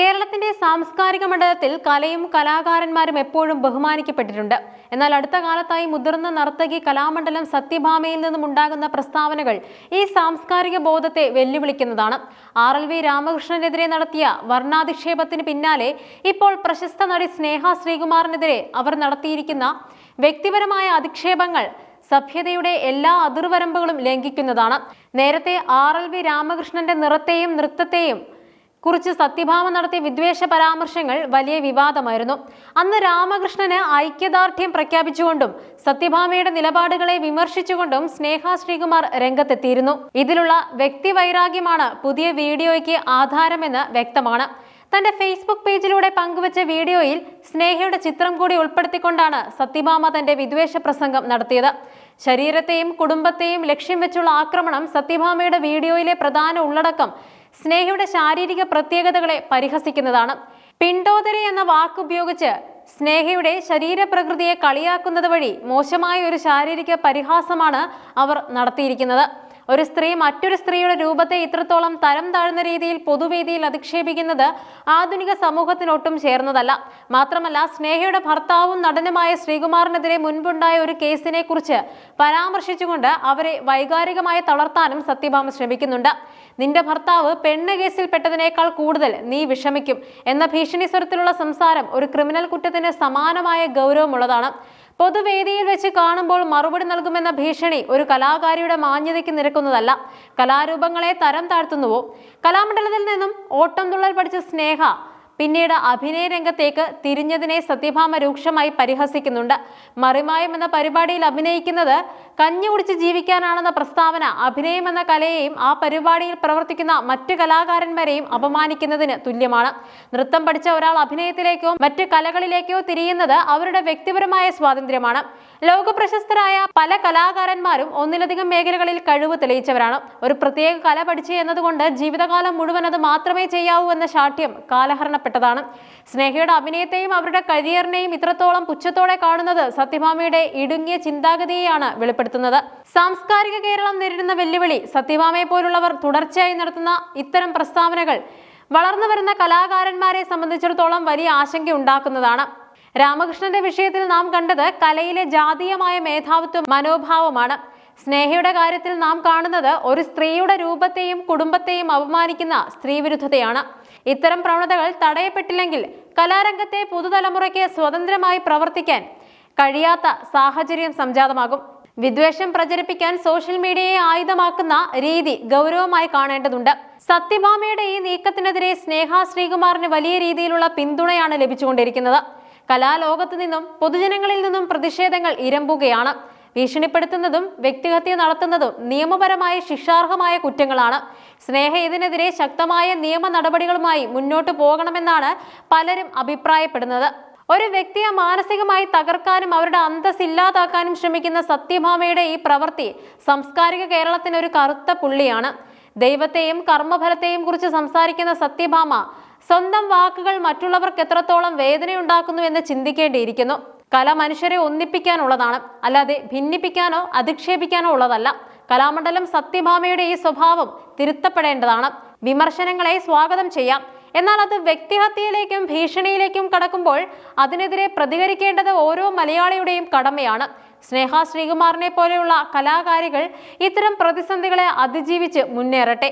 കേരളത്തിന്റെ സാംസ്കാരിക മണ്ഡലത്തിൽ കലയും കലാകാരന്മാരും എപ്പോഴും ബഹുമാനിക്കപ്പെട്ടിട്ടുണ്ട്. എന്നാൽ അടുത്ത കാലത്തായി മുതിർന്ന നർത്തകി കലാമണ്ഡലം സത്യഭാമയിൽ നിന്നും ഉണ്ടാകുന്ന പ്രസ്താവനകൾ ഈ സാംസ്കാരിക ബോധത്തെ വെല്ലുവിളിക്കുന്നതാണ്. ആർ എൽ വി രാമകൃഷ്ണനെതിരെ നടത്തിയ വർണാധിക്ഷേപത്തിന് പിന്നാലെ ഇപ്പോൾ പ്രശസ്ത നടി സ്നേഹ ശ്രീകുമാറിനെതിരെ അവർ നടത്തിയിരിക്കുന്ന വ്യക്തിപരമായ അധിക്ഷേപങ്ങൾ സഭ്യതയുടെ എല്ലാ അതിർവരമ്പുകളും ലംഘിക്കുന്നതാണ്. നേരത്തെ ആർ എൽ വി രാമകൃഷ്ണന്റെ നിറത്തെയും നൃത്തത്തെയും കുറിച്ച് സത്യഭാമ നടത്തിയ വിദ്വേഷ പരാമർശങ്ങൾ വലിയ വിവാദമായിരുന്നു. അന്ന് രാമകൃഷ്ണന് ഐക്യദാർഢ്യം പ്രഖ്യാപിച്ചുകൊണ്ടും സത്യഭാമയുടെ നിലപാടുകളെ വിമർശിച്ചുകൊണ്ടും സ്നേഹ ശ്രീകുമാർ രംഗത്തെത്തിയിരുന്നു. ഇതിലുള്ള വ്യക്തിവൈരാഗ്യമാണ് പുതിയ വീഡിയോയ്ക്ക് ആധാരമെന്ന് വ്യക്തമാണ്. തന്റെ ഫേസ്ബുക്ക് പേജിലൂടെ പങ്കുവച്ച വീഡിയോയിൽ സ്നേഹയുടെ ചിത്രം കൂടി ഉൾപ്പെടുത്തിക്കൊണ്ടാണ് സത്യഭാമ തന്റെ വിദ്വേഷ പ്രസംഗം നടത്തിയത്. ശരീരത്തെയും കുടുംബത്തെയും ലക്ഷ്യം വെച്ചുള്ള ആക്രമണം സത്യഭാമയുടെ വീഡിയോയിലെ പ്രധാന ഉള്ളടക്കം സ്നേഹയുടെ ശാരീരിക പ്രത്യേകതകളെ പരിഹസിക്കുന്നതാണ്. പിണ്ടോദരി എന്ന വാക്കുപയോഗിച്ച് സ്നേഹയുടെ ശരീരപ്രകൃതിയെ കളിയാക്കുന്നത് വഴി മോശമായ ഒരു ശാരീരിക പരിഹാസമാണ് അവർ നടത്തിയിരിക്കുന്നത്. ഒരു സ്ത്രീ മറ്റൊരു സ്ത്രീയുടെ രൂപത്തെ ഇത്രത്തോളം തരം താഴ്ന്ന രീതിയിൽ പൊതുവേദിയിൽ അധിക്ഷേപിക്കുന്നത് ആധുനിക സമൂഹത്തിനൊട്ടും ചേർന്നതല്ല. മാത്രമല്ല സ്നേഹയുടെ ഭർത്താവും നടനുമായ ശ്രീകുമാറിനെതിരെ മുൻപുണ്ടായ ഒരു കേസിനെ കുറിച്ച് പരാമർശിച്ചുകൊണ്ട് അവരെ വൈകാരികമായി തളർത്താനും സത്യഭാമ ശ്രമിക്കുന്നുണ്ട്. നിന്റെ ഭർത്താവ് പെണ്ണ് കേസിൽ പെട്ടതിനേക്കാൾ കൂടുതൽ നീ വിഷമിക്കും എന്ന ഭീഷണി സ്വരത്തിലുള്ള സംസാരം ഒരു ക്രിമിനൽ കുറ്റത്തിന് സമാനമായ ഗൗരവമുള്ളതാണ്. പൊതുവേദിയിൽ വെച്ച് കാണുമ്പോൾ മറുപടി നൽകുമെന്ന ഭീഷണി ഒരു കലാകാരിയുടെ മാന്യതയ്ക്ക് നിരക്കുന്നതല്ല. കലാരൂപങ്ങളെ തരം താഴ്ത്തുന്നുവോ? കലാമണ്ഡലത്തിൽ നിന്നും ഓട്ടംതുള്ളൽ പഠിച്ച സ്നേഹ പിന്നീട് അഭിനയ രംഗത്തേക്ക് തിരിഞ്ഞതിനെ സത്യഭാമ രൂക്ഷമായി പരിഹസിക്കുന്നുണ്ട്. മറിമായം എന്ന പരിപാടിയിൽ അഭിനയിക്കുന്നത് കഞ്ഞി കുടിച്ച് ജീവിക്കാനാണെന്ന പ്രസ്താവന അഭിനയം എന്ന കലയെയും ആ പരിപാടിയിൽ പ്രവർത്തിക്കുന്ന മറ്റു കലാകാരന്മാരെയും അപമാനിക്കുന്നതിന് തുല്യമാണ്. നൃത്തം പഠിച്ച ഒരാൾ അഭിനയത്തിലേക്കോ മറ്റു കലകളിലേക്കോ തിരിയുന്നത് അവരുടെ വ്യക്തിപരമായ സ്വാതന്ത്ര്യമാണ്. ലോക പ്രശസ്തരായ പല കലാകാരന്മാരും ഒന്നിലധികം മേഖലകളിൽ കഴിവ് തെളിയിച്ചവരാണ്. ഒരു പ്രത്യേക കല പഠിച്ചു എന്നതുകൊണ്ട് ജീവിതകാലം മുഴുവൻ അത് മാത്രമേ ചെയ്യാവൂ എന്ന ശാഠ്യം കാലഹരണപ്പെട്ടതാണ് സ്നേഹയുടെ അഭിനയത്തെയും അവരുടെ കരിയറിനെയും ഇത്രത്തോളം പുച്ഛത്തോടെ കാണുന്നത് സത്യഭാമയുടെ ഇടുങ്ങിയ ചിന്താഗതിയെയാണ് വെളിപ്പെടുത്തുന്നത്. സാംസ്കാരിക കേരളം നേരിടുന്ന വെല്ലുവിളി സത്യഭാമയെ പോലുള്ളവർ തുടർച്ചയായി നടത്തുന്ന ഇത്തരം പ്രസ്താവനകൾ വളർന്നു വരുന്ന കലാകാരന്മാരെ സംബന്ധിച്ചിടത്തോളം വലിയ ആശങ്ക ഉണ്ടാക്കുന്നതാണ്. രാമകൃഷ്ണന്റെ വിഷയത്തിൽ നാം കണ്ടത് കലയിലെ ജാതീയമായ മേധാവിത്വ മനോഭാവമാണ്. സ്നേഹയുടെ കാര്യത്തിൽ നാം കാണുന്നത് ഒരു സ്ത്രീയുടെ രൂപത്തെയും കുടുംബത്തെയും അപമാനിക്കുന്ന സ്ത്രീവിരുദ്ധതയാണ്. ഇത്തരം പ്രവണതകൾ തടയപ്പെട്ടില്ലെങ്കിൽ കലാരംഗത്തെ പുതുതലമുറയ്ക്ക് സ്വതന്ത്രമായി പ്രവർത്തിക്കാൻ കഴിയാത്ത സാഹചര്യം സംജാതമാകും. വിദ്വേഷം പ്രചരിപ്പിക്കാൻ സോഷ്യൽ മീഡിയയെ ആയുധമാക്കുന്ന രീതി ഗൗരവമായി കാണേണ്ടതുണ്ട്. സത്യഭാമയുടെ ഈ നീക്കത്തിനെതിരെ സ്നേഹ ശ്രീകുമാറിന് വലിയ രീതിയിലുള്ള പിന്തുണയാണ് ലഭിച്ചുകൊണ്ടിരിക്കുന്നത്. കലാലോകത്തു നിന്നും പൊതുജനങ്ങളിൽ നിന്നും പ്രതിഷേധങ്ങൾ ഇരമ്പുകയാണ്. ഭീഷണിപ്പെടുത്തുന്നതും വ്യക്തിഹത്യ നടത്തുന്നതും നിയമപരമായ ശിക്ഷാർഹമായ കുറ്റങ്ങളാണ്. സ്നേഹ ഇതിനെതിരെ ശക്തമായ നിയമ നടപടികളുമായി മുന്നോട്ട് പോകണമെന്നാണ് പലരും അഭിപ്രായപ്പെടുന്നത്. ഒരു വ്യക്തിയെ മാനസികമായി തകർക്കാനും അവരുടെ അന്തസ് ഇല്ലാതാക്കാനും ശ്രമിക്കുന്ന സത്യഭാമയുടെ ഈ പ്രവൃത്തി സാംസ്കാരിക കേരളത്തിന് ഒരു കറുത്ത പുള്ളിയാണ്. ദൈവത്തെയും കർമ്മഫലത്തെയും കുറിച്ച് സംസാരിക്കുന്ന സത്യഭാമ സ്വന്തം വാക്കുകൾ മറ്റുള്ളവർക്ക് എത്രത്തോളം വേദനയുണ്ടാക്കുന്നു എന്ന് ചിന്തിക്കേണ്ടിയിരിക്കുന്നു. കല മനുഷ്യരെ ഒന്നിപ്പിക്കാനുള്ളതാണ്. അല്ലാതെ ഭിന്നിപ്പിക്കാനോ അധിക്ഷേപിക്കാനോ ഉള്ളതല്ല. കലാമണ്ഡലം സത്യഭാമയുടെ ഈ സ്വഭാവം തിരുത്തപ്പെടേണ്ടതാണ്. വിമർശനങ്ങളെ സ്വാഗതം ചെയ്യാം. എന്നാൽ അത് വ്യക്തിഹത്യയിലേക്കും ഭീഷണിയിലേക്കും കടക്കുമ്പോൾ അതിനെതിരെ പ്രതികരിക്കേണ്ടത് ഓരോ മലയാളിയുടെയും കടമയാണ്. സ്നേഹ ശ്രീകുമാറിനെ പോലെയുള്ള കലാകാരികൾ ഇത്തരം പ്രതിസന്ധികളെ അതിജീവിച്ച് മുന്നേറട്ടെ.